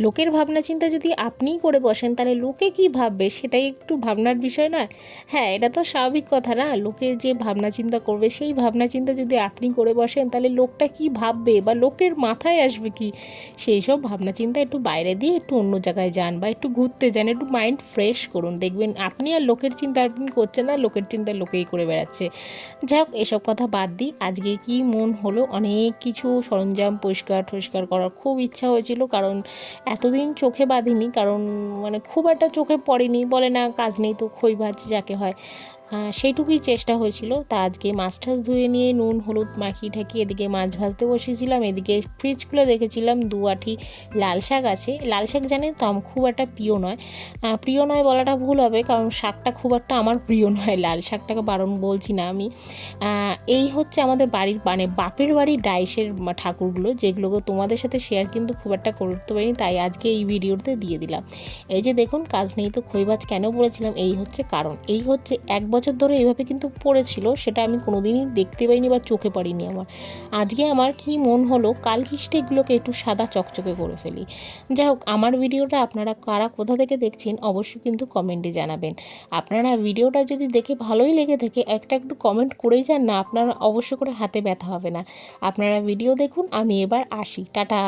লোকের ভাবনা চিন্তা যদি আপনিই করে বসেন, তাহলে লোকে কি ভাববে? সেটাই একটু ভাবনার বিষয় নয়। হ্যাঁ এটা তো স্বাভাবিক কথা না? লোকের যে ভাবনা চিন্তা করবে, সেই ভাবনা চিন্তা যদি আপনি করে বসেন, তাহলে লোকটা কি ভাববে বা লোকের মাথায় আসবে কি? সেই সব ভাবনা চিন্তা একটু বাইরে দিয়ে একটু অন্য জায়গায় যান বা একটু ঘুরতে যান, একটু মাইন্ড ফ্রেশ করুন। দেখবেন আপনি আর লোকের চিন্তা আপনি করছেন না, লোকের চিন্তা লোকেই করে বেড়াচ্ছে। যাই হোক, এসব কথা বাদ দিই আজকে কি মন হলো? অনেক কিছু সরঞ্জাম পরিষ্কার টরিষ্কার করার খুব ইচ্ছা হয়েছিল, কারণ এতদিন চোখে বাঁধিনি, কারণ মানে খুব একটা চোখে পড়েনি, বলে না কাজ নেই তো খই ভাজ যাকে হয়। সেইটুকুই চেষ্টা হয়েছিল। তা আজকে মাছ টাছ ধুয়ে নিয়ে নুন, হলুদ মাখিয়ে ঠাকি এদিকে মাছ ভাজতে বসেছিলাম। এদিকে ফ্রিজ খুলে দেখেছিলাম, দু আঠি লাল শাক আছে। লাল শাক জানেন তো আমার খুব একটা প্রিয় নয়। প্রিয় নয় বলাটা ভুল হবে, কারণ শাকটা খুব একটা আমার প্রিয় নয়। লাল শাকটাকে বারণ বলছি না আমি। এই হচ্ছে আমাদের বাড়ির মানে বাপের বাড়ির ডাইসের ঠাকুরগুলো, যেগুলোকে তোমাদের সাথে শেয়ার কিন্তু খুব একটা করতে পারিনি, তাই আজকে এই ভিডিওতে দিয়ে দিলাম। এই যে দেখুন, কাজ নেই তো খৈবাজ কেন বলেছিলাম, এই হচ্ছে কারণ। এই হচ্ছে এক বছর ধরে এভাবে কিন্তু পড়েছিল, সেটা আমি কোনোদিনই দেখতে পাইনি বা চোখে পড়িনি আমার। আজকে আমার কি মন হলো, কাল খিস্টে এগুলোকে একটু সাদা চকচকে করে ফেলি। যাই হোক, আমার ভিডিওটা আপনারা কারা কোথা থেকে দেখছেন, অবশ্যই কিন্তু কমেন্টে জানাবেন। আপনারা ভিডিওটা যদি দেখে ভালোই লেগে থাকে, একটা একটু কমেন্ট করেই যান না, আপনারা অবশ্য করে হাতে ব্যথা হবে না। আপনারা ভিডিও দেখুন, আমি এবার আসি। টাটা!